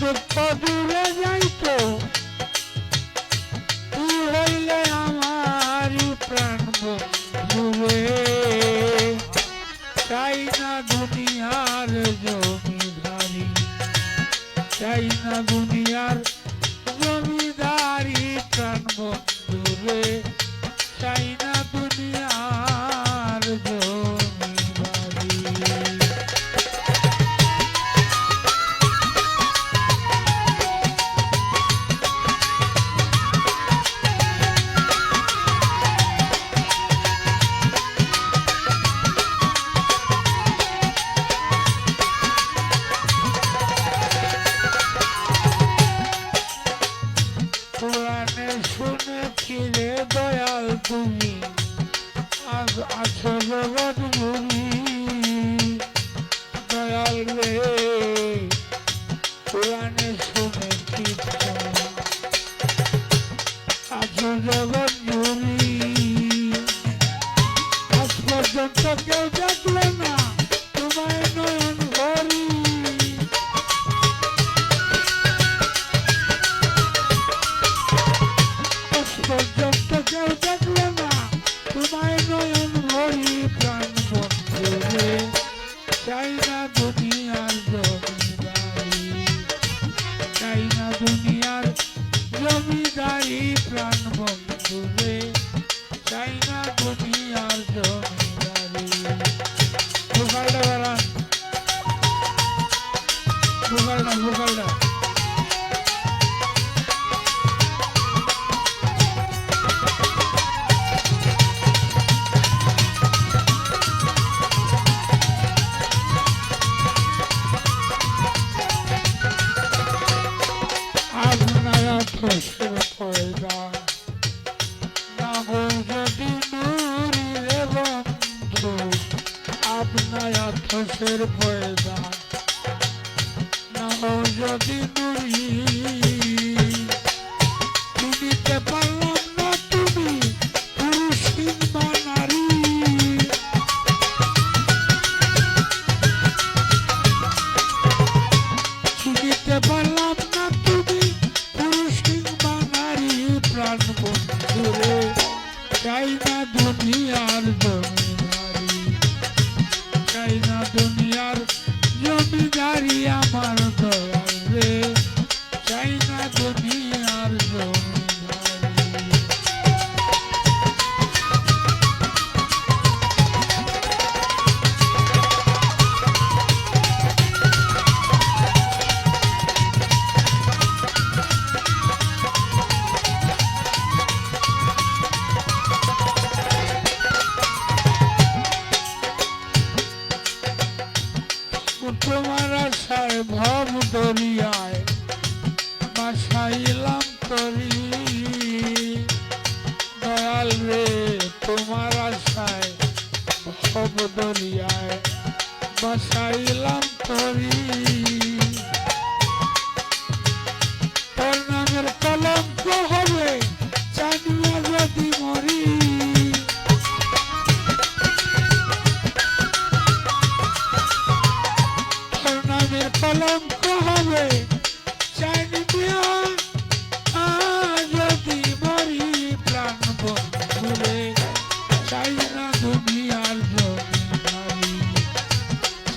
যুক্ত দূরে যাইত তুই হইলে আমার প্রাণ দূরে চাই না দুনিয়ার জমিধারী চাই তুমি আজ আছো বাবার গুরি দয়াল রে পুরাণে শুনেছি আছো বাবা পাপের ভয় দান নাও যদি দুই চিনিতে পারলাম না তুমি পুরুষ কিংবা নারী। চিনিতে পারলাম আশার ভর দরিয়ায় বাসাইলাম তরি। দয়াল রে তোমার আশায় ভব দরিয়ায় বাসাইলাম তরি।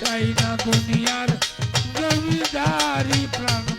চাই না দুনিয়ার জমিদারি প্রাণ।